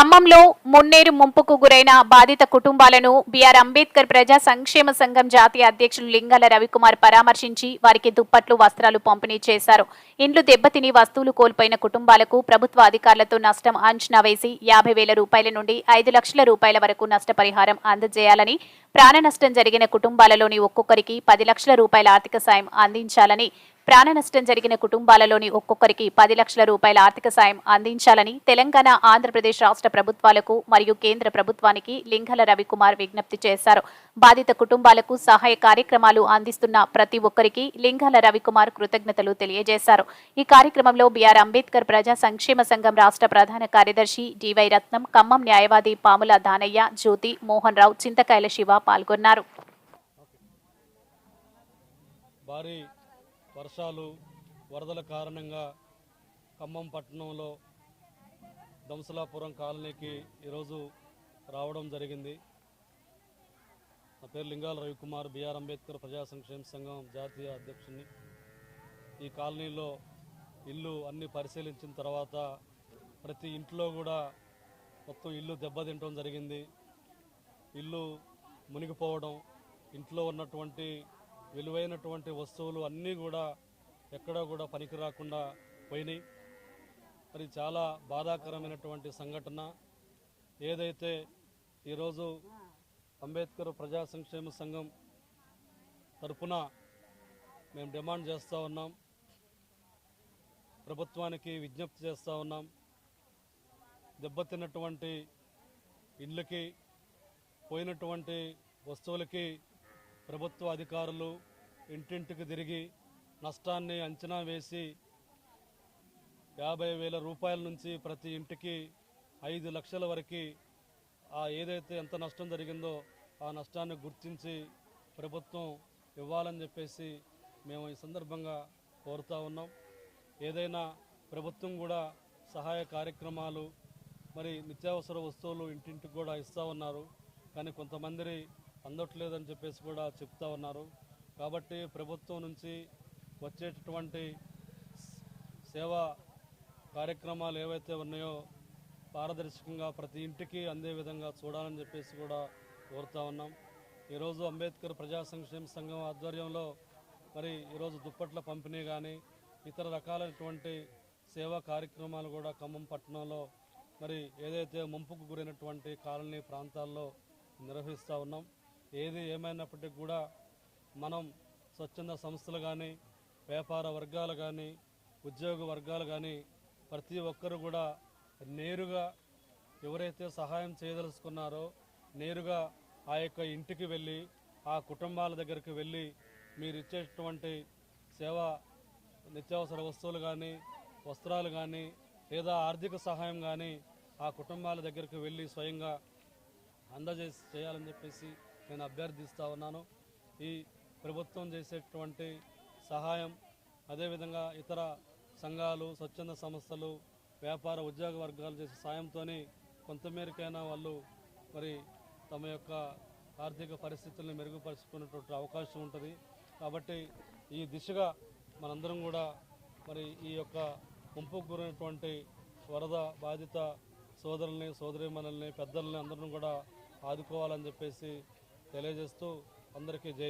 ఖమ్మంలో మున్నేరు ముంపుకు గురైన బాధిత కుటుంబాలను బీఆర్ అంబేద్కర్ ప్రజా సంక్షేమ సంఘం జాతీయ అధ్యక్షులు లింగాల రవికుమార్ పరామర్శించి వారికి దుప్పట్లు వస్త్రాలు పంపిణీ చేశారు. ఇండ్లు దెబ్బతిని వస్తువులు కోల్పోయిన కుటుంబాలకు ప్రభుత్వ అధికారులతో నష్టం అంచనా వేసి యాభై వేల రూపాయల నుండి ఐదు లక్షల రూపాయల వరకు నష్టపరిహారం అందజేయాలని ప్రాణ నష్టం జరిగిన కుటుంబాలలోని ఒక్కొక్కరికి పది లక్షల రూపాయల ఆర్థిక సాయం అందించాలని ప్రాణ నష్టం జరిగిన కుటుంబాలలోని ఒక్కొక్కరికి పది లక్షల రూపాయల ఆర్థిక సాయం అందించాలని తెలంగాణ ఆంధ్రప్రదేశ్ రాష్ట్ర ప్రభుత్వాలకు మరియు కేంద్ర ప్రభుత్వానికి లింగల రవికుమార్ విజ్ఞప్తి చేశారు. బాధిత కుటుంబాలకు సహాయ కార్యక్రమాలు అందిస్తున్న ప్రతి ఒక్కరికి లింగల రవికుమార్ కృతజ్ఞతలు తెలియజేశారు. ఈ కార్యక్రమంలో బీఆర్ అంబేద్కర్ ప్రజా సంక్షేమ సంఘం రాష్ట్ర ప్రధాన కార్యదర్శి డివై రత్నం ఖమ్మం న్యాయవాది పాముల దానయ్య జ్యోతి మోహన్ రావు చింతకాయల శివ పాల్గొన్నారు. భారీ వర్షాలు వరదల కారణంగా ఖమ్మం పట్టణంలో దంసలాపురం కాలనీకి ఈరోజు రావడం జరిగింది. నా పేరు లింగాల రవికుమార్ బిఆర్ అంబేద్కర్ ప్రజా సంక్షేమ సంఘం జాతీయ అధ్యక్షుని ఈ కాలనీలో ఇల్లు అన్ని పరిశీలించిన తర్వాత ప్రతి ఇంట్లో కూడా మొత్తం ఇల్లు దెబ్బతింటడం జరిగింది. ఇల్లు మునిగిపోవడం ఇంట్లో ఉన్నటువంటి విలువైనటువంటి వస్తువులు అన్నీ కూడా ఎక్కడా కూడా పనికి రాకుండా పోయినాయి. మరి చాలా బాధాకరమైనటువంటి సంఘటన. ఏదైతే ఈరోజు అంబేద్కర్ ప్రజా సంక్షేమ సంఘం తరపున మేము డిమాండ్ చేస్తూ ఉన్నాం ప్రభుత్వానికి విజ్ఞప్తి చేస్తూ ఉన్నాం దెబ్బతిన్నటువంటి ఇళ్ళకి పోయినటువంటి వస్తువులకి ప్రభుత్వ అధికారులు ఇంటింటికి తిరిగి నష్టాన్ని అంచనా వేసి యాభై వేల రూపాయల నుంచి ప్రతి ఇంటికి ఐదు లక్షల వరకు ఆ ఏదైతే ఎంత నష్టం జరిగిందో ఆ నష్టాన్ని గుర్తించి ప్రభుత్వం ఇవ్వాలని చెప్పేసి మేము ఈ సందర్భంగా కోరుతా ఉన్నాం. ఏదైనా ప్రభుత్వం కూడా సహాయ కార్యక్రమాలు మరి నిత్యావసర వస్తువులు ఇంటింటికి కూడా ఇస్తూ ఉన్నారు. కానీ కొంతమంది అందట్లేదని చెప్పేసి కూడా చెప్తా ఉన్నారు. కాబట్టి ప్రభుత్వం నుంచి వచ్చేటటువంటి సేవా కార్యక్రమాలు ఏవైతే ఉన్నాయో పారదర్శకంగా ప్రతి ఇంటికి అందే విధంగా చూడాలని చెప్పేసి కూడా కోరుతా ఉన్నాం. ఈరోజు అంబేద్కర్ ప్రజా సంక్షేమ సంఘం ఆధ్వర్యంలో మరి ఈరోజు దుప్పట్ల పంపిణీ కానీ ఇతర రకాలైనటువంటి సేవా కార్యక్రమాలు కూడా ఖమ్మం పట్టణంలో మరి ఏదైతే ముంపుకు గురైనటువంటి కాలనీ ప్రాంతాల్లో నిర్వహిస్తూ ఉన్నాం. ఏది ఏమైనప్పటికీ కూడా మనం స్వచ్ఛంద సంస్థలు కానీ వ్యాపార వర్గాలు కానీ ఉద్యోగ వర్గాలు కానీ ప్రతి ఒక్కరు కూడా నేరుగా ఎవరైతే సహాయం చేయదలుచుకున్నారో నేరుగా ఆ యొక్క ఇంటికి వెళ్ళి ఆ కుటుంబాల దగ్గరికి వెళ్ళి మీరు ఇచ్చేటువంటి సేవా నిత్యావసర వస్తువులు కానీ వస్త్రాలు కానీ లేదా ఆర్థిక సహాయం కానీ ఆ కుటుంబాల దగ్గరికి వెళ్ళి స్వయంగా అందజేసి చేయాలని చెప్పేసి నేను అభ్యర్థిస్తూ ఉన్నాను. ఈ ప్రభుత్వం చేసేటువంటి సహాయం అదేవిధంగా ఇతర సంఘాలు స్వచ్ఛంద సంస్థలు వ్యాపార ఉద్యోగ వర్గాలు చేసే సాయంతో కొంతమేరకైనా వాళ్ళు మరి తమ యొక్క ఆర్థిక పరిస్థితుల్ని మెరుగుపరుచుకునేటువంటి అవకాశం ఉంటుంది. కాబట్టి ఈ దిశగా మనందరం కూడా మరి ఈ యొక్క ముంపుకు గురైనటువంటి వరద బాధిత సోదరుల్ని సోదరీమణుల్ని పెద్దల్ని అందరం కూడా ఆదుకోవాలని చెప్పేసి తెలియజేస్తూ అందరికీ జై